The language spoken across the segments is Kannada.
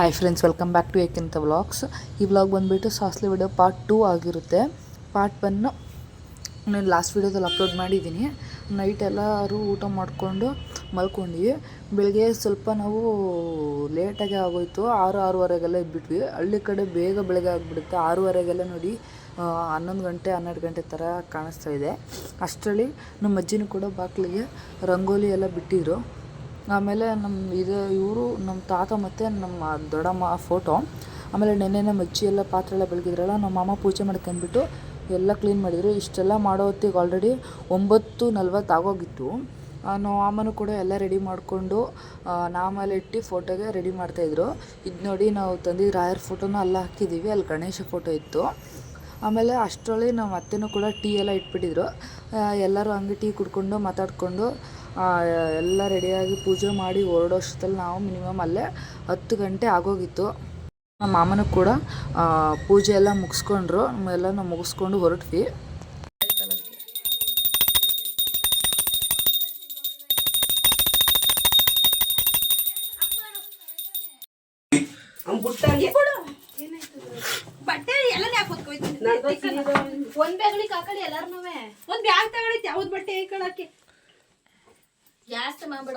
Hi friends welcome back to ಏಕೆಂತ vlogs ಈ ವ್ಲಾಗ್ ಬಂದುಬಿಟ್ಟು ಸಾಸ್ಲಿ ವಿಡಿಯೋ ಪಾರ್ಟ್ ಟೂ ಆಗಿರುತ್ತೆ. ಪಾರ್ಟ್ ಒನ್ನು ನಾನು ಲಾಸ್ಟ್ ವೀಡಿಯೋದಲ್ಲಿ ಅಪ್ಲೋಡ್ ಮಾಡಿದ್ದೀನಿ. ನೈಟ್ ಎಲ್ಲರೂ ಊಟ ಮಾಡಿಕೊಂಡು ಮಲ್ಕೊಂಡ್ವಿ. ಬೆಳಗ್ಗೆ ಸ್ವಲ್ಪ ನಾವು ಲೇಟಾಗಿ ಆಗೋಯ್ತು. ಆರು, ಆರೂವರೆಗೆಲ್ಲ ಇದ್ಬಿಟ್ವಿ. ಹಳ್ಳಿ ಕಡೆ ಬೇಗ ಬೆಳಗ್ಗೆ ಆಗಿಬಿಡುತ್ತೆ. ಆರೂವರೆಗೆಲ್ಲ ನೋಡಿ ಹನ್ನೊಂದು ಗಂಟೆ, ಹನ್ನೆರಡು ಗಂಟೆ ಥರ ಕಾಣಿಸ್ತಾ ಇದೆ. ಅಷ್ಟರಲ್ಲಿ ನಮ್ಮ ಅಜ್ಜಿನೂ ಕೂಡ ಬಾಗಿಲಿಗೆ ರಂಗೋಲಿ ಎಲ್ಲ ಬಿಟ್ಟಿದ್ರು. ಆಮೇಲೆ ನಮ್ಮ ಇದು ಇವರು, ನಮ್ಮ ತಾತ ಮತ್ತು ನಮ್ಮ ದೊಡ್ಡಮ್ಮ ಫೋಟೋ ಆಮೇಲೆ ನೆನ್ನೆ ನಮ್ಮ ಅಜ್ಜಿ ಎಲ್ಲ ಪಾತ್ರೆ ಎಲ್ಲ ಬೆಳಗಿದ್ರಲ್ಲ ನಮ್ಮ ಮಾಮ ಪೂಜೆ ಮಾಡ್ಕೊಂಡ್ಬಿಟ್ಟು ಎಲ್ಲ ಕ್ಲೀನ್ ಮಾಡಿದರು. ಇಷ್ಟೆಲ್ಲ ಮಾಡೋ ಹೊತ್ತಿಗೆ ಆಲ್ರೆಡಿ ಒಂಬತ್ತು ನಲ್ವತ್ತು ಆಗೋಗಿತ್ತು. ನಾವು ನಮ್ಮ ಮಾಮನೂ ಕೂಡ ಎಲ್ಲ ರೆಡಿ ಮಾಡಿಕೊಂಡು ನಾಮಲ್ಲಿ ಇಟ್ಟು ಫೋಟೋಗೆ ರೆಡಿ ಮಾಡ್ತಾಯಿದ್ರು ಇದು ನೋಡಿ ನಾವು ತಂದಿದ್ದು ರಾಯರ್ ಫೋಟೋನ ಅಲ್ಲ ಹಾಕಿದ್ದೀವಿ ಅಲ್ಲಿ ಗಣೇಶ ಫೋಟೋ ಇತ್ತು. ಆಮೇಲೆ ಅಷ್ಟರಲ್ಲಿ ನಮ್ಮ ಅತ್ತೆನೂ ಕೂಡ ಟೀ ಎಲ್ಲ ಇಟ್ಬಿಟ್ಟಿದ್ರು. ಎಲ್ಲರೂ ಹಂಗೆ ಟೀ ಕುಡ್ಕೊಂಡು ಮಾತಾಡಿಕೊಂಡು ಎಲ್ಲ ರೆಡಿಯಾಗಿ ಪೂಜೆ ಮಾಡಿ ಹೊರಡೋಷ್ಟರಲ್ಲಿ ನಾವು ಮಿನಿಮಮ್ ಅಲ್ಲೇ ಹತ್ತು ಗಂಟೆ ಆಗೋಗಿತ್ತು. ನಮ್ಮ ಮಾಮನೂ ಕೂಡ ಆ, ಪೂಜೆ ಎಲ್ಲ ಮುಗಿಸ್ಕೊಂಡ್ರು. ಎಲ್ಲ ಮುಗಿಸ್ಕೊಂಡು ಹೊರಟ್ವಿ. ಬಟ್ಟೆ ಎಲ್ಲ ಯಾಕೆ ಒಂದ್ ಬ್ಯಾಗ್ಲಿಕ್ಕೆ ಹಾಕೊಳ್ಳಿ ಎಲ್ಲಾರ್ನೂ ಒಂದ್ ಬ್ಯಾಗ್ ತಗೊಳೈತಿ ಯಾವ್ದು ಬಟ್ಟೆ ಹಾಕೊಳಕ್ಕೆ ಜಾಸ್ತಿ ಮಾಡ್ಬೇಡ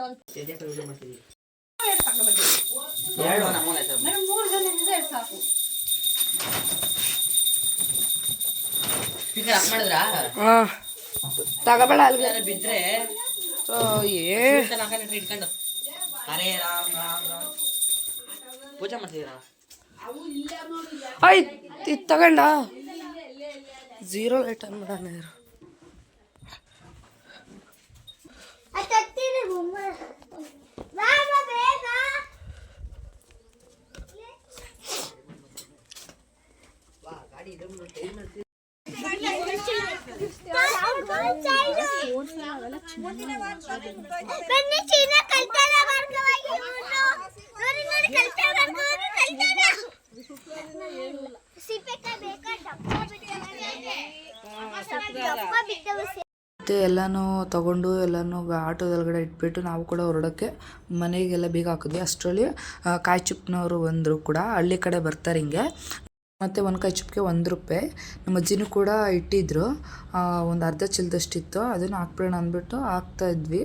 ಮೂರು ಜನ ಇದ್ರೆ ಸಾಕು. ಸ್ಪೀಕರ್ ಆಫ್ ಮಾಡಿದ್ರಾ? ತಗೋಬೇಡ ಅಲ್ಲಿಗೆ ಬಿದ್ರೆ? ಏ. ಹಾಕೊಂಡು ಇಟ್ಕೊಂಡು. ಹರೇ ರಾಮ್ ರಾಮ್ ರಾಮ್. ಪೂಜೆ ಮಾಡ್ತಿದ್ದೀರಾ? ಆಯ್ತು ಇದು ತಗೊಂಡ. ಝೀರೋ ಲೈಟ್ ಅನ್ ಮತ್ತೆ ಎಲ್ಲನೂ ತಗೊಂಡು, ಎಲ್ಲನೂ ಆಟೋದೊಳಗಡೆ ಇಟ್ಬಿಟ್ಟು ನಾವು ಕೂಡ ಹೊರಡೋಕ್ಕೆ ಮನೆಗೆಲ್ಲ ಬೀಗ ಹಾಕಿದ್ವಿ. ಅಷ್ಟರಲ್ಲಿ ಕಾಯಿ ಚಿಪ್ನವರು ಬಂದರು ಕೂಡ. ಹಳ್ಳಿ ಕಡೆ ಬರ್ತಾರೆ ಹಿಂಗೆ. ಮತ್ತು ಒಂದು ಕೈ ಚುಪ್ಪಿಗೆ ಒಂದು ರೂಪಾಯಿ ನಮ್ಮ ಅಜ್ಜಿನೂ ಕೂಡ ಇಟ್ಟಿದ್ರು. ಒಂದು ಅರ್ಧ ಚೀಲದಷ್ಟಿತ್ತು. ಅದನ್ನು ಹಾಕ್ಬಿಡೋಣ ಅಂದ್ಬಿಟ್ಟು ಹಾಕ್ತಾ ಇದ್ವಿ.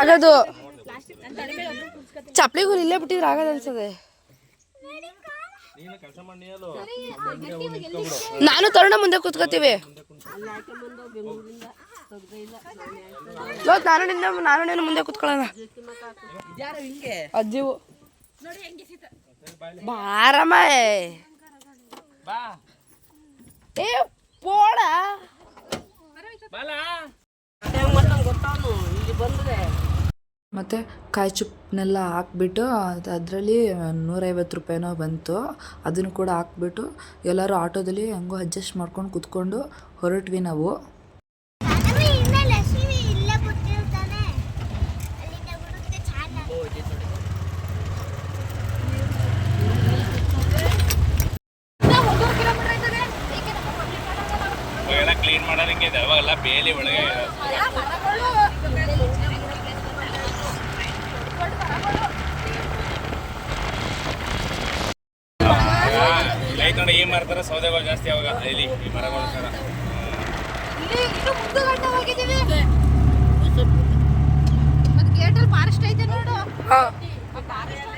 ಆಗೋದು. ಚಪ್ಪಲಿಗೂ ಇಲ್ಲೇ ಬಿಟ್ಟಿದ್ರೆ ಆಗೋದು ಅನ್ಸದೆ ನಾನು ತರುಣ ಮುಂದೆ ಕೂತ್ಕೋತೀವಿ. ಲೋ, ನಾನು ನಿನ್ನ ನಾನು ನೀನು ಮುಂದೆ ಕೂತ್ಕೊಳ್ಳೋಣ. ಅಜ್ಜಿವು ಬಾರಮ್ಮ. ಏ ಪೋಡ ಮತ್ತು ಕಾಯಿ ಚುಪ್ಪನ್ನೆಲ್ಲ ಹಾಕ್ಬಿಟ್ಟು ಅದರಲ್ಲಿ ನೂರೈವತ್ತು ರೂಪಾಯಿನೋ ಬಂತು. ಅದನ್ನು ಕೂಡ ಹಾಕ್ಬಿಟ್ಟು ಎಲ್ಲರೂ ಆಟೋದಲ್ಲಿ ಹೆಂಗೋ ಅಡ್ಜಸ್ಟ್ ಮಾಡ್ಕೊಂಡು ಕುತ್ಕೊಂಡು ಹೊರಟ್ವಿ ನಾವು. ಕ್ಲೀನ್ ಮಾಡೋದಕ್ಕೆ ಬೇಲಿ ಒಳಗೆ ಲೈಟ್ ಏನು ಮಾಡ್ತಾರೆ ಸೌದೆಗಳು ಜಾಸ್ತಿ ಅವಾಗ ಇಲ್ಲಿ ಈ ಮರಗಳು ಸರ ಇನ್ನು ಮುಂದೆ ಗಂಟೆ ಹೋಗಿದ್ದೀವಿ ಮತ್ತೆ ಗೇಟಲ್ಲಿ ಫಾರೆಸ್ಟ್ ಐತೆ ನೋಡು ಫಾರೆಸ್ಟ್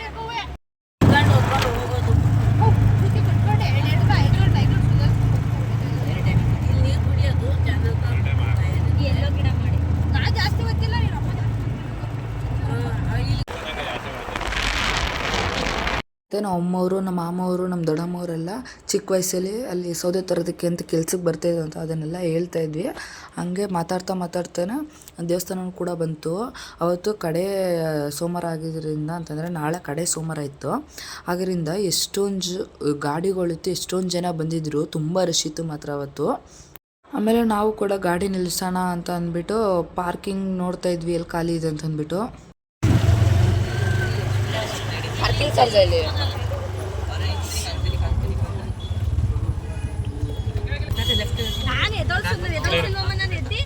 ಎಲ್ಲೋ ಗಿಡ ಮಾಡಿ ನಾ ಜಾಸ್ತಿ ಗೊತ್ತಿಲ್ಲ ನೀನು ಅಮ್ಮ ಮತ್ತು ನಮ್ಮ ಅಮ್ಮವರು, ನಮ್ಮ ಮಾಮವರು, ನಮ್ಮ ದೊಡ್ಡಮ್ಮವರೆಲ್ಲ ಚಿಕ್ಕ ವಯಸ್ಸಲ್ಲಿ ಅಲ್ಲಿ ಸೌದೆ ತರೋದಕ್ಕೆ ಅಂತ ಕೆಲ್ಸಕ್ಕೆ ಬರ್ತಾಯಿದ್ರು ಅಂತ ಅದನ್ನೆಲ್ಲ ಹೇಳ್ತಾ ಇದ್ವಿ. ಹಂಗೆ ಮಾತಾಡ್ತಾ ಮಾತಾಡ್ತಾನೆ ದೇವಸ್ಥಾನ ಕೂಡ ಬಂತು. ಅವತ್ತು ಕಡೆ ಸೋಮವಾರ ಆಗಿದ್ದರಿಂದ ಅಂತಂದರೆ ನಾಳೆ ಕಡೆ ಸೋಮವಾರ ಇತ್ತು. ಆದ್ದರಿಂದ ಎಷ್ಟೊಂದು ಗಾಡಿಗಳಿತ್ತು ಎಷ್ಟೊಂದು ಜನ ಬಂದಿದ್ದರು ತುಂಬ ರಶ್ ಮಾತ್ರ ಅವತ್ತು. ಆಮೇಲೆ ನಾವು ಕೂಡ ಗಾಡಿ ನಿಲ್ಲಿಸೋಣ ಅಂತ ಅಂದ್ಬಿಟ್ಟು ಪಾರ್ಕಿಂಗ್ ನೋಡ್ತಾ ಇದ್ವಿ. ಎಲ್ಲಿ ಖಾಲಿ ಇದೆ ಅಂತ ಅಂದ್ಬಿಟ್ಟು. ಪಾರ್ಕಿಂಗ್ ಚಾರ್ಜ್ ಇಲ್ಲಿ ನಾನು ಎದೋಳ್ಸಿಲ್ಲ ಎದೋಳ್ಸಿಲ್ಲ ನಾನು ಎದ್ದಿ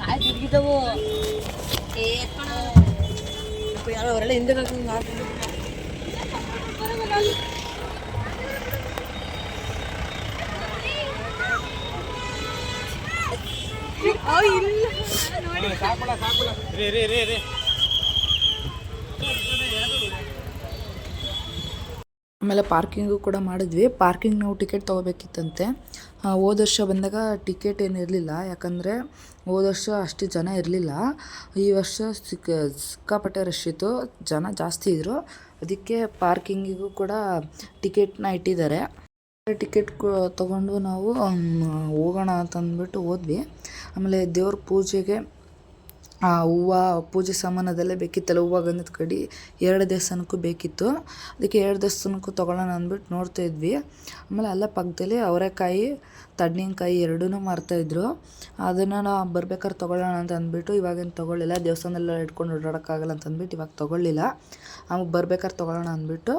काय दुर्गीत वो हे पण याला वरला हिंदी काकून मार ಇಲ್ಲ ನೋಡಿ ಸಾಕುಳ ಸಾಕುಳ ರೇ ರೇ ರೇ ರೇ ಆಮೇಲೆ ಪಾರ್ಕಿಂಗು ಕೂಡ ಮಾಡಿದ್ವಿ. ಪಾರ್ಕಿಂಗ್ ನಾವು ಟಿಕೆಟ್ ತೊಗೋಬೇಕಿತ್ತಂತೆ. ಹೋದ ವರ್ಷ ಬಂದಾಗ ಟಿಕೆಟ್ ಏನು ಇರಲಿಲ್ಲ. ಯಾಕಂದರೆ ಹೋದ ವರ್ಷ ಅಷ್ಟು ಜನ ಇರಲಿಲ್ಲ. ಈ ವರ್ಷ ಸಿಕ್ಕ ಸಿಕ್ಕಾಪಟ್ಟೆ ರಶ್ ಇತ್ತು. ಜನ ಜಾಸ್ತಿ ಇದ್ದರು ಅದಕ್ಕೆ ಪಾರ್ಕಿಂಗಿಗೂ ಕೂಡ ಟಿಕೆಟ್ನ ಇಟ್ಟಿದ್ದಾರೆ. ಟಿಕೆಟ್ ತೊಗೊಂಡು ನಾವು ಹೋಗೋಣ ಅಂತಂದ್ಬಿಟ್ಟು ಹೋದ್ವಿ. ಆಮೇಲೆ ದೇವ್ರ ಪೂಜೆಗೆ ಆ ಹೂವು, ಪೂಜೆ ಸಾಮಾನದೆಲ್ಲ ಬೇಕಿತ್ತಲ್ಲ, ಹೂವು ಗಂಧದ ಕಡ್ಡಿ ಎರಡು ದೇವಸ್ಥಾನಕ್ಕೂ ಬೇಕಿತ್ತು. ಅದಕ್ಕೆ ಎರಡು ದೇವಸ್ಥಾನಕ್ಕೂ ತೊಗೊಳ್ಳೋಣ ಅಂದ್ಬಿಟ್ಟು ನೋಡ್ತಾ ಇದ್ವಿ. ಆಮೇಲೆ ಅಲ್ಲೇ ಪಕ್ಕದಲ್ಲಿ ಅವರೆಕಾಯಿ ತಡ್ನಿಕಾಯಿ ಎರಡೂ ಮಾರ್ತಾಯಿದ್ರು ಅದನ್ನು ನಾವು ಬರ್ಬೇಕಾದ್ರೆ ತೊಗೊಳ್ಳೋಣ ಅಂತ ಅಂದ್ಬಿಟ್ಟು ಇವಾಗೇನು ತೊಗೊಳ್ಳಿಲ್ಲ. ದೇವಸ್ಥಾನದಲ್ಲ ಇಟ್ಕೊಂಡು ಓಡಾಡೋಕ್ಕಾಗಲ್ಲ ಅಂತ ಅಂದ್ಬಿಟ್ಟು ಇವಾಗ ತೊಗೊಳ್ಳಿಲ್ಲ. ಆಮೇಲೆ ಬರ್ಬೇಕಾದ್ರೆ ತೊಗೊಳ್ಳೋಣ ಅಂದ್ಬಿಟ್ಟು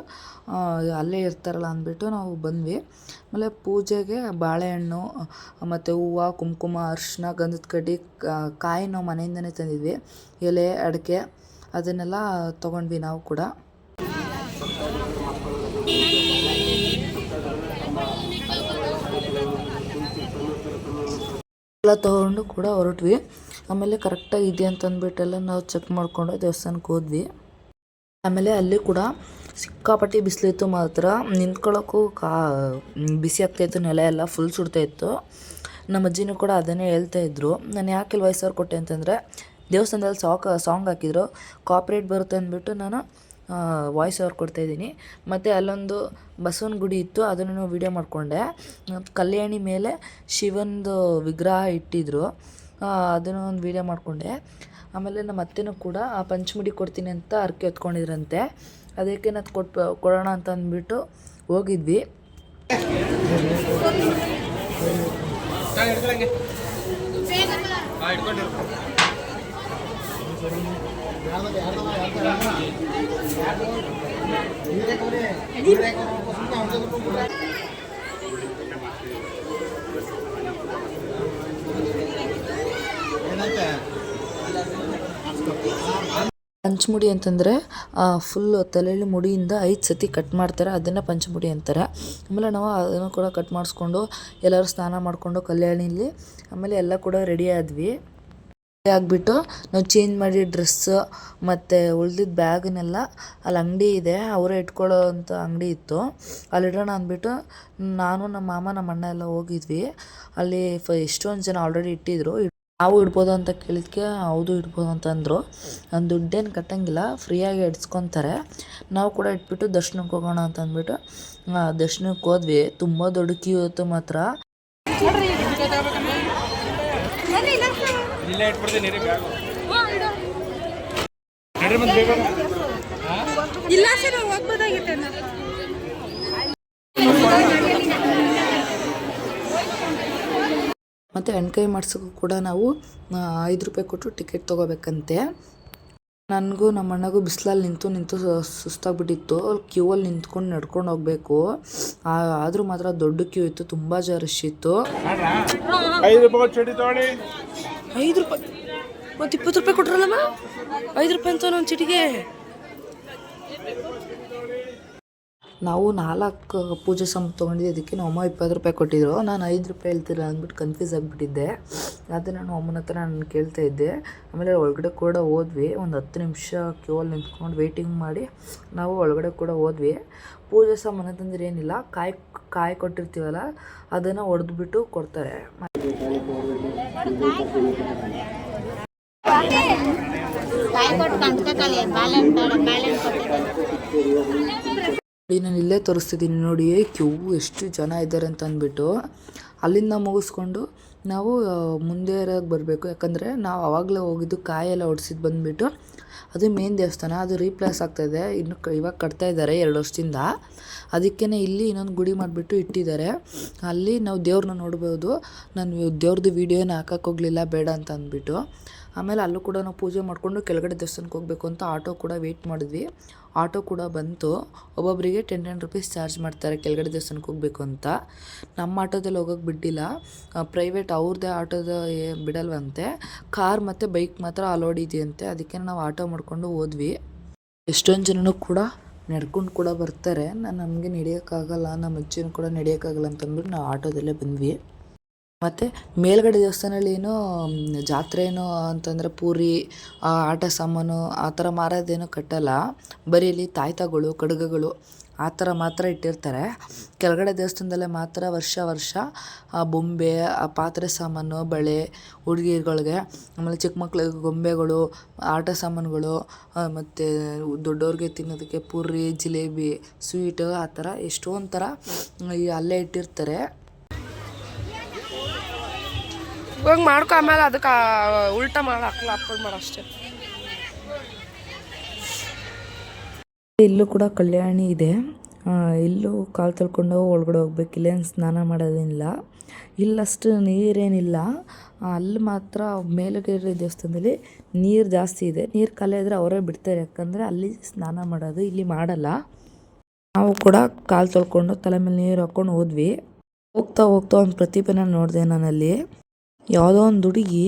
ಅಲ್ಲೇ ಇರ್ತಾರಲ್ಲ ಅಂದ್ಬಿಟ್ಟು ನಾವು ಬಂದ್ವಿ. ಆಮೇಲೆ ಪೂಜೆಗೆ ಬಾಳೆಹಣ್ಣು, ಮತ್ತು ಹೂವು, ಕುಂಕುಮ ಅರಿಶಿನ ಗಂಧದ ಕಡ್ಡಿ ಕಾಯಿ ನಾವು ಮನೆಯಿಂದನೇ ತಂದಿದ್ವಿ. ಎಲೆ, ಅಡಿಕೆ, ಅದನ್ನೆಲ್ಲ ತೊಗೊಂಡ್ವಿ ನಾವು ಕೂಡ. ಎಲ್ಲ ತೊಗೊಂಡು ಕೂಡ ಹೊರಟ್ವಿ. ಆಮೇಲೆ ಕರೆಕ್ಟಾಗಿ ಇದೆ ಅಂತಂದ್ಬಿಟ್ಟೆಲ್ಲ ನಾವು ಚೆಕ್ ಮಾಡಿಕೊಂಡು ದೇವಸ್ಥಾನಕ್ಕೆ ಹೋದ್ವಿ. ಆಮೇಲೆ ಅಲ್ಲಿ ಕೂಡ ಸಿಕ್ಕಾಪಟ್ಟಿ ಬಿಸಿಲಿತ್ತು ಮಾತ್ರ. ನಿಂತ್ಕೊಳ್ಳೋಕ್ಕೂ ಕಾ, ಬಿಸಿ ಆಗ್ತಾಯಿತ್ತು ನೆಲ ಎಲ್ಲ ಫುಲ್ ಸುಡ್ತಾ ಇತ್ತು. ನಮ್ಮ ಅಜ್ಜಿನೂ ಕೂಡ ಅದನ್ನೇ ಹೇಳ್ತಾ ಇದ್ರು. ನಾನು ಯಾಕೆ ಇಲ್ಲಿ ವಯಸ್ಸಾರು ಕೊಟ್ಟೆ ಅಂತಂದರೆ, ದೇವಸ್ಥಾನದಲ್ಲಿ ಸಾಕ್ ಸಾಂಗ್ ಹಾಕಿದ್ರು ಕಾಪ್ರೇಟ್ ಬರುತ್ತೆ ಅಂದ್ಬಿಟ್ಟು ನಾನು ವಾಯ್ಸ್ ಓವರ್ ಕೊಡ್ತಾಯಿದ್ದೀನಿ ಮತ್ತು ಅಲ್ಲೊಂದು ಬಸವನ ಗುಡಿ ಇತ್ತು, ಅದನ್ನು ವೀಡಿಯೋ ಮಾಡಿಕೊಂಡೆ. ಕಲ್ಯಾಣಿ ಮೇಲೆ ಶಿವನದು ವಿಗ್ರಹ ಇಟ್ಟಿದ್ರು. ಅದನ್ನು ಒಂದು ವೀಡಿಯೋ ಮಾಡಿಕೊಂಡೆ. ಆಮೇಲೆ ನಮ್ಮ ಅತ್ತೆನೂ ಕೂಡ ಆ ಪಂಚಮುಡಿ ಕೊಡ್ತೀನಿ ಅಂತ ಅರ್ಕೆ ಹೊತ್ಕೊಂಡಿದ್ರಂತೆ. ಅದಕ್ಕೆ ನಾವು ಕೊಟ್ಟು, ಕೊಡೋಣ ಅಂತ ಅಂದ್ಬಿಟ್ಟು ಹೋಗಿದ್ವಿ. ಹಾಂ ಪಂಚಮುಡಿ ಅಂತಂದರೆ ಫುಲ್ ತಲೆಯಲ್ಲಿ ಮುಡಿಯಿಂದ ಐದು ಸತಿ ಕಟ್ ಮಾಡ್ತಾರೆ, ಅದನ್ನು ಪಂಚಮುಡಿ ಅಂತಾರೆ. ಆಮೇಲೆ ನಾವು ಅದನ್ನು ಕೂಡ ಕಟ್ ಮಾಡಿಸ್ಕೊಂಡು ಎಲ್ಲರೂ ಸ್ನಾನ ಮಾಡಿಕೊಂಡು ಕಲ್ಯಾಣಿಲಿ, ಆಮೇಲೆ ಎಲ್ಲ ಕೂಡ ರೆಡಿ ಆದ್ವಿ. ಆಗಿಬಿಟ್ಟು ನಾವು ಚೇಂಜ್ ಮಾಡಿ ಡ್ರೆಸ್ಸು ಮತ್ತು ಉಳ್ದಿದ್ದ ಬ್ಯಾಗನ್ನೆಲ್ಲ ಅಲ್ಲಿ ಅಂಗಡಿ ಇದೆ, ಅವರೇ ಇಟ್ಕೊಳ್ಳೋ ಅಂಥ ಅಂಗಡಿ ಇತ್ತು. ಅಲ್ಲಿ ಇಡೋಣ ಅಂದ್ಬಿಟ್ಟು ನಾನು, ನಮ್ಮ ಮಾಮ, ನಮ್ಮ ಅಣ್ಣ ಎಲ್ಲ ಹೋಗಿದ್ವಿ. ಅಲ್ಲಿ ಫ, ಎಷ್ಟೊಂದು ಜನ ಆಲ್ರೆಡಿ ಇಟ್ಟಿದ್ರು. ನಾವು ಇಡ್ಬೋದು ಅಂತ ಕೇಳಿದ್ಕೆ ಹೌದು ಇಡ್ಬೋದು ಅಂತ ಅಂದರು. ನಾನು ದುಡ್ಡೇನು ಕಟ್ಟಂಗಿಲ್ಲ, ಫ್ರೀಯಾಗಿ ಇಡ್ಸ್ಕೊತಾರೆ. ನಾವು ಕೂಡ ಇಟ್ಬಿಟ್ಟು ದರ್ಶನಕ್ಕೆ ಹೋಗೋಣ ಅಂತ ಅಂದ್ಬಿಟ್ಟು ದರ್ಶನಕ್ಕೆ ಹೋದ್ವಿ. ತುಂಬ ದೊಡ್ಡ ಕ್ಯೂ ಇತ್ತು ಮಾತ್ರ. ಇಟ್ಬಿಡ್ತೀನಿ ರೀ ಬ್ಯಾಗು ನಡ್ರಿ ಮತ್ತೆ ಬೇಗ ಇಲ್ಲ ಸರ್ ಹೋಗ್ಬೋದಾಗಿತ್ತೆ ಮತ್ತು ಎಣ್ಕೈ ಮಾಡ್ಸೋಕ್ಕೂ ಕೂಡ ನಾವು ಐದು ರೂಪಾಯಿ ಕೊಟ್ಟು ಟಿಕೆಟ್ ತೊಗೋಬೇಕಂತೆ. ನನಗೂ ನಮ್ಮ ಅಣ್ಣಗೂ ಬಿಸಿಲಲ್ಲಿ ನಿಂತು ನಿಂತು ಸು- ಸುಸ್ತಾಗ್ಬಿಟ್ಟಿತ್ತು. ಕ್ಯೂ ಅಲ್ಲಿ ನಿಂತ್ಕೊಂಡು ನಡ್ಕೊಂಡು ಹೋಗಬೇಕು. ಆದರೂ ಮಾತ್ರ ದೊಡ್ಡ ಕ್ಯೂ ಇತ್ತು ತುಂಬ ರಶ್ ಇತ್ತು. ಐದು ರೂಪಾಯಿ. ಮತ್ತೆ ಇಪ್ಪತ್ತು ರೂಪಾಯಿ ಕೊಟ್ರಲ್ಲಮ್ಮ? ಐದು ರೂಪಾಯಿ ಅಂತ ಒಂದು ಚಿಟಿಗೆ. ನಾವು ನಾಲ್ಕು ಪೂಜೆ ಸಮ ತೊಗೊಂಡಿದ್ದೆ ಅದಕ್ಕೆ ನಮ್ಮ ಅಮ್ಮ ಇಪ್ಪತ್ತು ರೂಪಾಯಿ ಕೊಟ್ಟಿದ್ರು. ನಾನು ಐದು ರೂಪಾಯಿ ಹೇಳ್ತಿಲ್ಲ ಅಂದ್ಬಿಟ್ಟು ಕನ್ಫ್ಯೂಸ್ ಆಗಿಬಿಟ್ಟಿದ್ದೆ. ಅದನ್ನು ನಾನು ಅಮ್ಮನ ಹತ್ರ ನಾನು ಕೇಳ್ತಾ ಇದ್ದೆ. ಆಮೇಲೆ ಒಳಗಡೆ ಕೂಡ ಹೋದ್ವಿ. ಒಂದು ಹತ್ತು ನಿಮಿಷ ಕ್ಯೂ ಅಲ್ಲಿ ನಿಂತ್ಕೊಂಡು ವೆಯ್ಟಿಂಗ್ ಮಾಡಿ ನಾವು ಒಳಗಡೆ ಕೂಡ ಹೋದ್ವಿ. ಪೂಜೆ ಸಾಮಾನು ತಂದ್ರೆ ಏನಿಲ್ಲ. ಕಾಯಿ ಕಾಯಿ ಕೊಟ್ಟಿರ್ತೀವಲ್ಲ, ಅದನ್ನು ಒಡೆದ್ಬಿಟ್ಟು ಕೊಡ್ತಾರೆ. ಕಾಯಿ ಕೊಟ್ಟು ನೋಡಿ ನಾನು ಇಲ್ಲೇ ತೋರಿಸ್ತಿದ್ದೀನಿ ನೋಡಿ ಕ್ಯೂ, ಎಷ್ಟು ಜನ ಇದ್ದಾರೆ ಅಂತ ಅಂದ್ಬಿಟ್ಟು ಅಲ್ಲಿಂದ ಮುಗಿಸ್ಕೊಂಡು ನಾವು ಮುಂದೆ ಇರೋಕ್ಕೆ ಬರಬೇಕು. ಯಾಕಂದರೆ ನಾವು ಆವಾಗಲೇ ಹೋಗಿದ್ದು ಕಾಯೆಲ್ಲ ಹೊಡ್ಸಿದ್ದು ಬಂದುಬಿಟ್ಟು ಅದು ಮೇನ್ ದೇವಸ್ಥಾನ, ಅದು ರೀಪ್ಲೇಸ್ ಆಗ್ತಾಯಿದೆ ಇನ್ನು ಇವಾಗ ಕಟ್ತಾ ಇದ್ದಾರೆ ಎರಡು ವರ್ಷದಿಂದ. ಅದಕ್ಕೇ ಇಲ್ಲಿ ಇನ್ನೊಂದು ಗುಡಿ ಮಾಡಿಬಿಟ್ಟು ಇಟ್ಟಿದ್ದಾರೆ. ಅಲ್ಲಿ ನಾವು ದೇವ್ರನ್ನ ನೋಡ್ಬೋದು. ನಾನು ದೇವ್ರದ್ದು ವೀಡಿಯೋನ ಹಾಕಕ್ಕೆ ಹೋಗಲಿಲ್ಲ, ಬೇಡ ಅಂತ ಅಂದ್ಬಿಟ್ಟು ಆಮೇಲೆ ಅಲ್ಲೂ ಕೂಡ ನಾವು ಪೂಜೆ ಮಾಡಿಕೊಂಡು ಕೆಳಗಡೆ ದೇವಸ್ಥಾನಕ್ಕೆ ಹೋಗಬೇಕು ಅಂತ ಆಟೋ ಕೂಡ ವೆಯ್ಟ್ ಮಾಡಿದ್ವಿ. ಆಟೋ ಕೂಡ ಬಂತು. ಒಬ್ಬೊಬ್ಬರಿಗೆ ಟೆನ್ ಟೆನ್ ರುಪೀಸ್ ಚಾರ್ಜ್ ಮಾಡ್ತಾರೆ, ಕೆಳಗಡೆ ದೇವಸ್ಥಾನಕ್ಕೆ ಹೋಗಬೇಕು ಅಂತ. ನಮ್ಮ ಆಟೋದಲ್ಲಿ ಹೋಗೋಕೆ ಬಿಡ್ಡಿಲ್ಲ ಪ್ರೈವೇಟ್ ಅವ್ರದ್ದೇ ಆಟೋದ ಬಿಡಲ್ವಂತೆ. ಕಾರ್ ಮತ್ತು ಬೈಕ್ ಮಾತ್ರ ಅಲೋಡ್ ಇದೆಯಂತೆ. ಅದಕ್ಕೆ ನಾವು ಆಟೋ ಮಾಡಿಕೊಂಡು ಹೋದ್ವಿ. ಎಷ್ಟೊಂದು ಜನನೂ ಕೂಡ ನಡ್ಕೊಂಡು ಕೂಡ ಬರ್ತಾರೆ. ನಾನು ನಮಗೆ ನಡೆಯೋಕ್ಕಾಗಲ್ಲ ನಮ್ಮ ಅಜ್ಜಿನೂ ಕೂಡ ನಡೆಯೋಕ್ಕಾಗಲ್ಲ ಅಂತಂದ್ಬಿಟ್ಟು ನಾವು ಆಟೋದಲ್ಲೇ ಬಂದ್ವಿ. ಮತ್ತು ಮೇಲ್ಗಡೆ ದೇವಸ್ಥಾನದಲ್ಲಿ ಏನು ಜಾತ್ರೆ ಏನೋ ಅಂತಂದರೆ ಪೂರಿ ಆಟ ಸಾಮಾನು, ಆ ಥರ ಮಾರೋದೇನು ಕಟ್ಟಲ್ಲ. ಬರೀ ಇಲ್ಲಿ ತಾಯ್ತಗಳು, ಕಡುಗಗಳು ಆ ಥರ ಮಾತ್ರ ಇಟ್ಟಿರ್ತಾರೆ. ಕೆಳಗಡೆ ದೇವಸ್ಥಾನದಲ್ಲೇ ಮಾತ್ರ ವರ್ಷ ವರ್ಷ, ಆ, ಬೊಂಬೆ, ಆ, ಪಾತ್ರೆ ಸಾಮಾನು, ಬಳೆ, ಹುಡುಗಿರ್ಗಳ್ಗೆ, ಆಮೇಲೆ ಚಿಕ್ಕ ಮಕ್ಕಳಿಗೆ ಗೊಂಬೆಗಳು, ಆಟ ಸಾಮಾನುಗಳು ಮತ್ತು ದೊಡ್ಡವ್ರಿಗೆ ತಿನ್ನೋದಕ್ಕೆ ಪೂರಿ, ಜಿಲೇಬಿ, ಸ್ವೀಟು ಆ ಥರ ಎಷ್ಟೊಂದು ಥರ ಅಲ್ಲೇ ಇಟ್ಟಿರ್ತಾರೆ. ಇವಾಗ ಮಾಡ್ಕೊ ಆಮೇಲೆ ಅದಕ್ಕೆ ಉಲ್ಟ ಮಾಡಿ ಹಾಕಲ್ಲ ಅಪ್ಲೋಡ್ ಮಾಡ ಅಷ್ಟೇ. ಇಲ್ಲೂ ಕೂಡ ಕಲ್ಯಾಣಿ ಇದೆ. ಇಲ್ಲೂ ಕಾಲು ತೊಳ್ಕೊಂಡು ಒಳಗಡೆ ಹೋಗ್ಬೇಕು, ಇಲ್ಲೇನು ಸ್ನಾನ ಮಾಡೋದೇನಿಲ್ಲ. ಇಲ್ಲಷ್ಟು ನೀರೇನಿಲ್ಲ. ಅಲ್ಲಿ ಮಾತ್ರ ಮೇಲುಗೇರಿ ದೇವಸ್ಥಾನದಲ್ಲಿ ನೀರು ಜಾಸ್ತಿ ಇದೆ. ನೀರು ಖಾಲಿ ಅವರೇ ಬಿಡ್ತಾರೆ, ಯಾಕಂದರೆ ಅಲ್ಲಿ ಸ್ನಾನ ಮಾಡೋದು, ಇಲ್ಲಿ ಮಾಡಲ್ಲ. ನಾವು ಕೂಡ ಕಾಲು ತೊಳ್ಕೊಂಡು ತಲೆ ಮೇಲೆ ನೀರು ಹಾಕ್ಕೊಂಡು ಹೋದ್ವಿ. ಹೋಗ್ತಾ ಹೋಗ್ತಾ ಒಂದು ಪ್ರತಿಭೆನ ನೋಡಿದೆ ನಾನಲ್ಲಿ. ಯಾವುದೋ ಒಂದು ಹುಡುಗಿ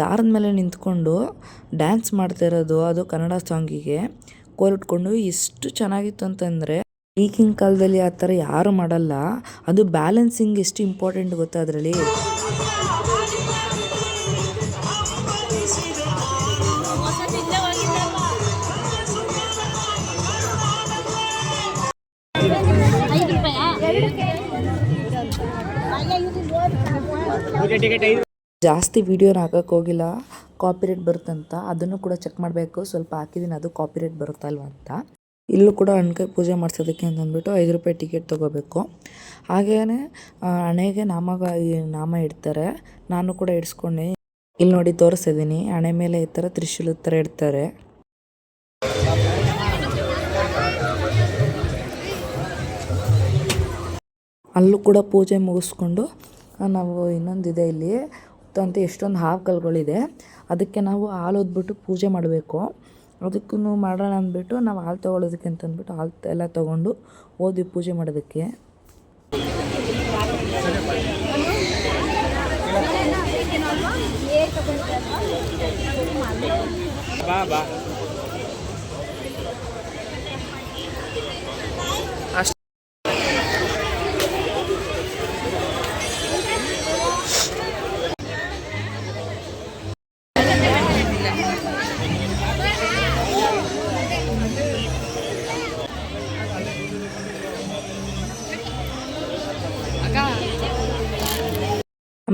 ದಾರದ ಮೇಲೆ ನಿಂತ್ಕೊಂಡು ಡ್ಯಾನ್ಸ್ ಮಾಡ್ತಾ ಇರೋದು ಅದು ಕನ್ನಡ ಸಾಂಗಿಗೆ ಕೋಲಿಟ್ಕೊಂಡು ಎಷ್ಟು ಚೆನ್ನಾಗಿತ್ತು ಅಂತಂದರೆ ಈಗಿನ ಕಾಲದಲ್ಲಿ ಆ ಥರ ಯಾರು ಮಾಡಲ್ಲ. ಅದು ಬ್ಯಾಲೆನ್ಸಿಂಗ್ ಎಷ್ಟು ಇಂಪಾರ್ಟೆಂಟ್ ಗೊತ್ತಾ ಅದರಲ್ಲಿ? ಜಾಸ್ತಿ ವೀಡಿಯೋನ ಹಾಕಕ್ಕೆ ಹೋಗಿಲ್ಲ. ಕಾಪಿರೇಟ್ ಬರುತ್ತಂತ. ಅದನ್ನು ಕೂಡ ಚೆಕ್ ಮಾಡಬೇಕು. ಸ್ವಲ್ಪ ಹಾಕಿದ್ದೀನಿ ಅದು ಕಾಪಿರೇಟ್ ಬರುತ್ತಲ್ವ ಅಂತ. ಇಲ್ಲೂ ಕೂಡ ಹಣ್ಕಾಯಿ ಪೂಜೆ ಮಾಡಿಸೋದಕ್ಕೆ ಅಂತಂದ್ಬಿಟ್ಟು ಐದು ರೂಪಾಯಿ ಟಿಕೆಟ್ ತೊಗೋಬೇಕು. ಹಾಗೆಯೇ ಹಣೆಗೆ ನಾಮ ನಾಮ ಇಡ್ತಾರೆ. ನಾನು ಕೂಡ ಇಡ್ಸ್ಕೊಂಡೆ. ಇಲ್ಲಿ ನೋಡಿ ತೋರಿಸಿದ್ದೀನಿ ಹಣೆ ಮೇಲೆ ಈ ಥರ ತ್ರಿಶೂಲದ ಥರ ಇಡ್ತಾರೆ. ಅಲ್ಲೂ ಕೂಡ ಪೂಜೆ ಮುಗಿಸ್ಕೊಂಡು ನಾವು ಇನ್ನೊಂದಿದೆ ಇಲ್ಲಿ. ಅಂತ ಎಷ್ಟೊಂದು ಹಾವು ಕಲ್ಗಳಿದೆ ಅದಕ್ಕೆ ನಾವು ಹಾಲು ಹೊದ್ಬಿಟ್ಟು ಪೂಜೆ ಮಾಡಬೇಕು. ಅದಕ್ಕೂ ಮಾಡೋಣ ಅಂದ್ಬಿಟ್ಟು ನಾವು ಹಾಲು ತೊಗೊಳೋದಕ್ಕೆ ಅಂತ ಅಂದ್ಬಿಟ್ಟು ಹಾಲು ಎಲ್ಲ ತೊಗೊಂಡು ಹೋದ್ವಿ ಪೂಜೆ ಮಾಡೋದಕ್ಕೆ. ಬಾ ಬಾ.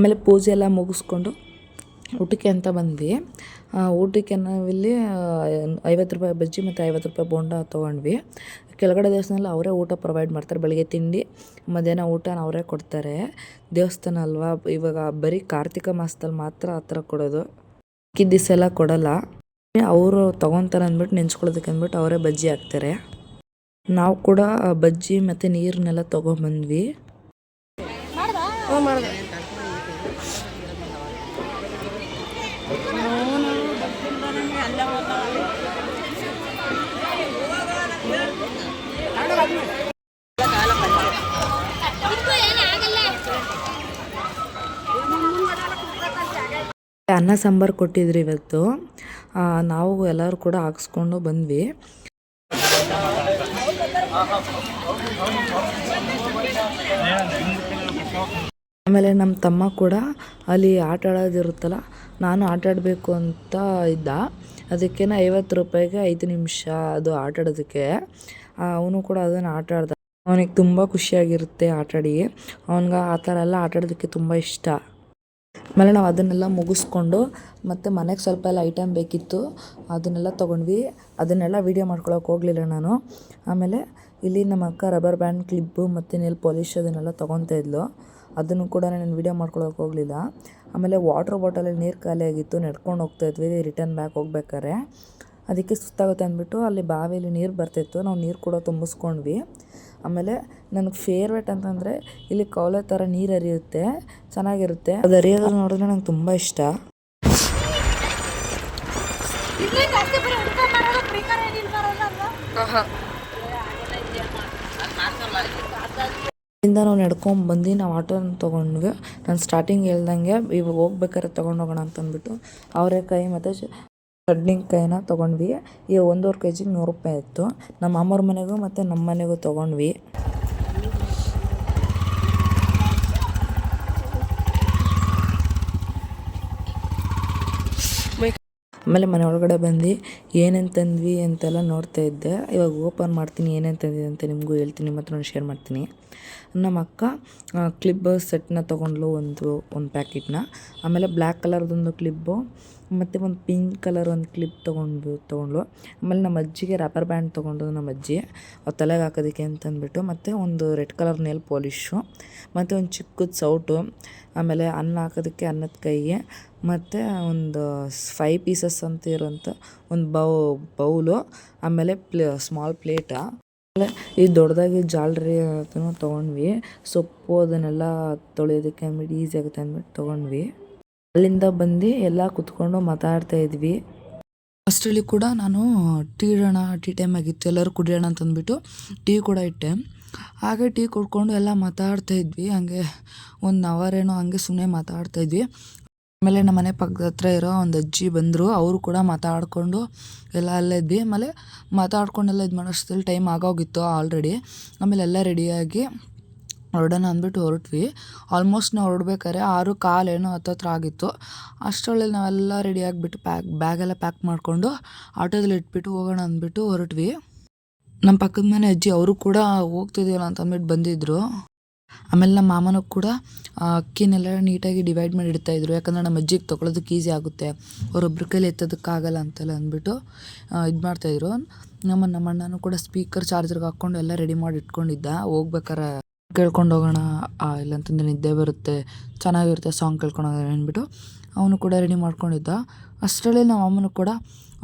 ಆಮೇಲೆ ಪೂಜೆ ಎಲ್ಲ ಮುಗಿಸ್ಕೊಂಡು ಊಟಕ್ಕೆ ಅಂತ ಬಂದ್ವಿ. ಊಟಕ್ಕೆ ನಾವಿಲ್ಲಿ ಐವತ್ತು ರೂಪಾಯಿ ಬಜ್ಜಿ ಮತ್ತು ಐವತ್ತು ರೂಪಾಯಿ ಬೋಂಡ ತೊಗೊಂಡ್ವಿ. ಕೆಳಗಡೆ ದೇವಸ್ಥಾನದಲ್ಲಿ ಅವರೇ ಊಟ ಪ್ರೊವೈಡ್ ಮಾಡ್ತಾರೆ. ಬೆಳಗ್ಗೆ ತಿಂಡಿ, ಮಧ್ಯಾಹ್ನ ಊಟನ ಅವರೇ ಕೊಡ್ತಾರೆ. ದೇವಸ್ಥಾನ ಅಲ್ವಾ? ಇವಾಗ ಬರೀ ಕಾರ್ತಿಕ ಮಾಸದಲ್ಲಿ ಮಾತ್ರ ಆ ಥರ ಕೊಡೋದು. ಅಕ್ಕಿ ದಿವಸ ಎಲ್ಲ ಕೊಡಲ್ಲ. ಅವರು ತೊಗೊತಾರೆ ಅಂದ್ಬಿಟ್ಟು ನೆಂಚ್ಕೊಳ್ಳೋದಕ್ಕೆ ಅಂದ್ಬಿಟ್ಟು ಅವರೇ ಬಜ್ಜಿ ಹಾಕ್ತಾರೆ. ನಾವು ಕೂಡ ಬಜ್ಜಿ ಮತ್ತು ನೀರನ್ನೆಲ್ಲ ತೊಗೊಂಬಂದ್ವಿ. ಅನ್ನ ಸಾಂಬಾರು ಕೊಟ್ಟಿದ್ರು ಇವತ್ತು. ನಾವು ಎಲ್ಲರೂ ಕೂಡ ಹಾಕ್ಸ್ಕೊಂಡು ಬಂದ್ವಿ. ಆಮೇಲೆ ನಮ್ಮ ತಮ್ಮ ಕೂಡ ಅಲ್ಲಿ ಆಟ ಆಡೋದಿರುತ್ತಲ್ಲ, ನಾನು ಆಟ ಆಡಬೇಕು ಅಂತ ಇದ್ದ. ಅದಕ್ಕೆ ಐವತ್ತು ರೂಪಾಯಿಗೆ ಐದು ನಿಮಿಷ ಅದು ಆಟ ಆಡೋದಕ್ಕೆ. ಅವನು ಕೂಡ ಅದನ್ನು ಆಟ ಆಡ್ದ. ಅವನಿಗೆ ತುಂಬ ಖುಷಿಯಾಗಿರುತ್ತೆ ಆಟಾಡಿ ಅವನಿಗೆ ಆ ಥರ ಎಲ್ಲ ಆಟ ಆಡೋದಕ್ಕೆ ತುಂಬ ಇಷ್ಟ. ಆಮೇಲೆ ನಾವು ಅದನ್ನೆಲ್ಲ ಮುಗಿಸ್ಕೊಂಡು ಮತ್ತು ಮನೆಗೆ ಸ್ವಲ್ಪ ಎಲ್ಲ ಐಟಮ್ ಬೇಕಿತ್ತು, ಅದನ್ನೆಲ್ಲ ತೊಗೊಂಡ್ವಿ. ಅದನ್ನೆಲ್ಲ ವೀಡಿಯೋ ಮಾಡ್ಕೊಳಕ್ಕೆ ಹೋಗಲಿಲ್ಲ ನಾನು. ಆಮೇಲೆ ಇಲ್ಲಿ ನಮ್ಮ ಅಕ್ಕ ರಬ್ಬರ್ ಬ್ಯಾಂಡ್ ಕ್ಲಿಪ್ಪು ಮತ್ತು ನೆಲ್ ಪಾಲಿಶ್ ಅದನ್ನೆಲ್ಲ ತೊಗೊತಾ ಇದ್ಲು. ಅದನ್ನು ಕೂಡ ನಾನು ವೀಡಿಯೋ ಮಾಡ್ಕೊಳಕ್ಕೆ ಹೋಗಲಿಲ್ಲ. ಆಮೇಲೆ ವಾಟ್ರ್ ಬಾಟಲಲ್ಲಿ ನೀರು ಖಾಲಿ ಆಗಿತ್ತು, ನಡ್ಕೊಂಡು ಹೋಗ್ತಾ ಇದ್ವಿ. ರಿಟರ್ನ್ ಬ್ಯಾಕ್ ಹೋಗ್ಬೇಕಾರೆ ಅದಕ್ಕೆ ಸುತ್ತಾಗುತ್ತೆ ಅಂದ್ಬಿಟ್ಟು ಅಲ್ಲಿ ಬಾವಿಯಲ್ಲಿ ನೀರು ಬರ್ತಿತ್ತು. ನಾವು ನೀರು ಕೂಡ ತುಂಬಿಸ್ಕೊಂಡ್ವಿ. ಆಮೇಲೆ ನನಗೆ ಫೇವ್ರೇಟ್ ಅಂತಂದರೆ ಇಲ್ಲಿ ಕೌಲೆ ಥರ ನೀರು ಹರಿಯುತ್ತೆ ಚೆನ್ನಾಗಿರುತ್ತೆ. ಅದು ಹರಿಯೋದು ನೋಡಿದ್ರೆ ನಂಗೆ ತುಂಬ ಇಷ್ಟ. ಇಲ್ಲಿಂದ ಇಂದ ನಾವು ನಡ್ಕೊಂಡು ಬಂದು ನಾವು ಆಟೋನ ತೊಗೊಂಡ್ವಿ. ನಾನು ಸ್ಟಾರ್ಟಿಂಗ್ ಹೇಳ್ದಂಗೆ ಇವಾಗ ಹೋಗ್ಬೇಕಾದ್ರೆ ತೊಗೊಂಡೋಗೋಣ ಅಂತಂದ್ಬಿಟ್ಟು. ಅವರೇ ಕೈ ಮತ್ತು ಬದ್ನಿಕಾಯಿನ ತೊಗೊಂಡ್ವಿ. ಈ ಒಂದೂವರೆ ಕೆ ಜಿಗೆ ನೂರು ರೂಪಾಯಿ ಇತ್ತು. ನಮ್ಮ ಅಮ್ಮರ ಮನೆಗೂ ಮತ್ತು ನಮ್ಮ ಮನೆಗೂ ತೊಗೊಂಡ್ವಿ. ಆಮೇಲೆ ಮನೆ ಒಳಗಡೆ ಬಂದು ಏನೇನು ತಂದ್ವಿ ಅಂತೆಲ್ಲ ನೋಡ್ತಾ ಇದ್ದೆ. ಇವಾಗ ಓಪನ್ ಮಾಡ್ತೀನಿ, ಏನೇನು ತಂದಿದೆ ಅಂತ ನಿಮಗೂ ಹೇಳ್ತೀನಿ ಮತ್ತು ನಾನು ಶೇರ್ ಮಾಡ್ತೀನಿ. ನಮ್ಮ ಅಕ್ಕ ಕ್ಲಿಪ್ ಸೆಟ್ನ ತೊಗೊಂಡ್ಲು ಒಂದು ಒಂದು ಪ್ಯಾಕೆಟ್ನ ಆಮೇಲೆ ಬ್ಲ್ಯಾಕ್ ಕಲರ್ದೊಂದು ಕ್ಲಿಪ್ಪು ಮತ್ತು ಒಂದು ಪಿಂಕ್ ಕಲರ್ ಒಂದು ಕ್ಲಿಪ್ ತೊಗೊಂಡು ತೊಗೊಂಡ್ಲು ಆಮೇಲೆ ನಮ್ಮ ಅಜ್ಜಿಗೆ ರಬ್ಬರ್ ಬ್ಯಾಂಡ್ ತೊಗೊಂಡು ನಮ್ಮ ಅಜ್ಜಿ. ಅವ್ರ ತಲೆಗೆ ಹಾಕೋದಕ್ಕೆ ಅಂತಂದ್ಬಿಟ್ಟು ಮತ್ತು ಒಂದು ರೆಡ್ ಕಲರ್ ನೇಲ್ ಪಾಲಿಶು ಮತ್ತು ಒಂದು ಚಿಕ್ಕದ ಸೌಟು ಆಮೇಲೆ ಅನ್ನ ಹಾಕೋದಕ್ಕೆ ಅನ್ನದ ಕೈಗೆ ಮತ್ತು ಒಂದು ಫೈವ್ ಪೀಸಸ್ ಅಂತ ಇರೋಂಥ ಒಂದು ಬೌ ಬೌಲು ಆಮೇಲೆ ಪ್ಲೇ ಸ್ಮಾಲ್ ಪ್ಲೇಟ ಆಮೇಲೆ ಈ ದೊಡ್ಡದಾಗಿ ಜಾಲ್ರಿ ಅದನ್ನು ತೊಗೊಂಡ್ವಿ. ಸೊಪ್ಪು ಅದನ್ನೆಲ್ಲ ತೊಳೆಯೋದಕ್ಕೆ ಅಂದ್ಬಿಟ್ಟು ಈಸಿ ಆಗುತ್ತೆ ಅಂದ್ಬಿಟ್ಟು ತೊಗೊಂಡ್ವಿ. ಅಲ್ಲಿಂದ ಬಂದು ಎಲ್ಲ ಕುತ್ಕೊಂಡು ಮಾತಾಡ್ತಾ ಇದ್ವಿ. ಅಷ್ಟರಲ್ಲಿ ಕೂಡ ನಾನು ಟೀ ಇಡೋಣ ಟೀ ಟೈಮ್ ಆಗಿತ್ತು. ಎಲ್ಲರೂ ಕುಡಿಯೋಣ ಅಂತಂದ್ಬಿಟ್ಟು ಟೀ ಕೂಡ ಇಟ್ಟೆ. ಹಾಗೆ ಟೀ ಕುಡ್ಕೊಂಡು ಎಲ್ಲ ಮಾತಾಡ್ತಾ ಇದ್ವಿ. ಹಂಗೆ ಒಂದು ಅವರ್ ಏನೋ ಹಂಗೆ ಸುಮ್ಮನೆ ಮಾತಾಡ್ತಾ ಇದ್ವಿ. ಆಮೇಲೆ ನಮ್ಮ ಮನೆ ಪಕ್ಕದ ಹತ್ರ ಇರೋ ಒಂದು ಅಜ್ಜಿ ಬಂದರು. ಅವರು ಕೂಡ ಮಾತಾಡಿಕೊಂಡು ಎಲ್ಲ ಅಲ್ಲೇ ಇದ್ವಿ. ಆಮೇಲೆ ಮಾತಾಡ್ಕೊಂಡೆಲ್ಲ ಇದು ಮಾಡೋಷ್ಟಲ್ಲಿ ಟೈಮ್ ಆಗೋಗಿತ್ತು ಆಲ್ರೆಡಿ ಆಮೇಲೆ ಎಲ್ಲ ರೆಡಿಯಾಗಿ ಹೊರಡೋಣ ಅಂದ್ಬಿಟ್ಟು ಹೊರಟ್ವಿ. ಆಲ್ಮೋಸ್ಟ್ ನಾವು ಹೊರಡ್ಬೇಕಾದ್ರೆ ಆರು ಕಾಲೇನೋ ಹತ್ತತ್ರ ಆಗಿತ್ತು. ಅಷ್ಟರಲ್ಲಿ ನಾವೆಲ್ಲ ರೆಡಿ ಆಗಿಬಿಟ್ಟು ಪ್ಯಾಕ್ ಬ್ಯಾಗೆಲ್ಲ ಪ್ಯಾಕ್ ಮಾಡಿಕೊಂಡು ಆಟೋದಲ್ಲಿ ಇಟ್ಬಿಟ್ಟು ಹೋಗೋಣ ಅಂದ್ಬಿಟ್ಟು ಹೊರಟ್ವಿ. ನಮ್ಮ ಪಕ್ಕದ ಮನೆ ಅಜ್ಜಿ ಅವರು ಕೂಡ ಹೋಗ್ತಿದ್ದೀವಲ್ಲ ಅಂತ ಅಂದ್ಬಿಟ್ಟು ಬಂದಿದ್ದರು ಆಮೇಲೆ ನಮ್ಮ ಮಾಮನೂ ಕೂಡ ಅಕ್ಕಿನೆಲ್ಲ ನೀಟಾಗಿ ಡಿವೈಡ್ ಮಾಡಿ ಇಡ್ತಾಯಿದ್ರು ಯಾಕಂದರೆ ನಮ್ಮ ಅಜ್ಜಿಗೆ ತೊಗೊಳೋದಕ್ಕೆ ಈಸಿ ಆಗುತ್ತೆ. ಅವರೊಬ್ಬರ ಕೈಲಿ ಎತ್ತೋದಕ್ಕಾಗಲ್ಲ ಅಂತೆಲ್ಲ ಅಂದ್ಬಿಟ್ಟು ಇದು ಮಾಡ್ತಾಯಿದ್ರು ನಮ್ಮ ನಮ್ಮ ಅಣ್ಣನೂ ಕೂಡ ಸ್ಪೀಕರ್ ಚಾರ್ಜರ್ಗೆ ಹಾಕ್ಕೊಂಡು ಎಲ್ಲ ರೆಡಿ ಮಾಡಿ ಇಟ್ಕೊಂಡಿದ್ದ. ಹೋಗ್ಬೇಕಾರೆ ಕೇಳ್ಕೊಂಡು ಹೋಗೋಣ ಇಲ್ಲಂತಂದ್ರೆ ನಿದ್ದೆ ಬರುತ್ತೆ, ಚೆನ್ನಾಗಿರುತ್ತೆ ಸಾಂಗ್ ಕೇಳ್ಕೊಂಡು ಹೋಗೋಣ ಅಂದ್ಬಿಟ್ಟು ಅವನು ಕೂಡ ರೆಡಿ ಮಾಡ್ಕೊಂಡಿದ್ದ. ಅಷ್ಟರಲ್ಲಿ ನಮ್ಮ ಅಮ್ಮನೂ ಕೂಡ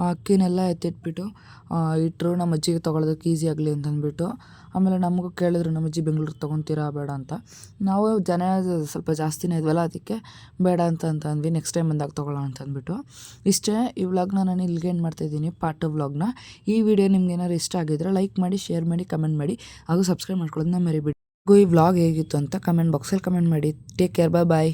ಆ ಅಕ್ಕಿನೆಲ್ಲ ಎತ್ತಿಟ್ಬಿಟ್ಟು ಇಟ್ಟರು ನಮ್ಮ ಅಜ್ಜಿಗೆ ತೊಗೊಳೋದಕ್ಕೆ ಈಸಿ ಆಗಲಿ ಅಂತ ಅಂದ್ಬಿಟ್ಟು ಆಮೇಲೆ ನಮಗೂ ಕೇಳಿದ್ರು, ನಮ್ಮ ಅಜ್ಜಿ ಬೆಂಗ್ಳೂರಿಗೆ ತೊಗೊತೀರಾ ಬೇಡ ಅಂತ. ನಾವು ಜನ ಸ್ವಲ್ಪ ಜಾಸ್ತಿನೇ ಇದ್ವಲ್ಲ, ಅದಕ್ಕೆ ಬೇಡ ಅಂತ ಅಂತ ಅಂದ್ವಿ ನೆಕ್ಸ್ಟ್ ಟೈಮ್ ಬಂದಾಗ ತೊಗೊಳ್ಳೋಣ ಅಂತ ಅಂದ್ಬಿಟ್ಟು. ಇಷ್ಟೇ, ಈ ವ್ಲಾಗ್ನ ನಾನು ಇಲ್ಲಿಗೆ ಏನು ಮಾಡ್ತಾಯಿದ್ದೀನಿ ಪಾರ್ಟ್ ವ್ಲಾಗ್ನ ಈ ವಿಡಿಯೋ ನಿಮ್ಗೆ ಏನಾದ್ರು ಇಷ್ಟ ಆಗಿದ್ರೆ ಲೈಕ್ ಮಾಡಿ ಶೇರ್ ಮಾಡಿ ಕಮೆಂಟ್ ಮಾಡಿ, ಹಾಗೂ ಸಬ್ಸ್ಕ್ರೈಬ್ ಮಾಡ್ಕೊಳ್ಳೋದನ್ನ ಮರಿಬಿಡಿ. ಈ ವ್ಲಾಗ್ ಹೇಗಿತ್ತು ಅಂತ ಕಮೆಂಟ್ ಬಾಕ್ಸಲ್ಲಿ ಕಮೆಂಟ್ ಮಾಡಿ. ಟೇಕ್ ಕೇರ್ ಬಾಯ್ ಬಾಯ್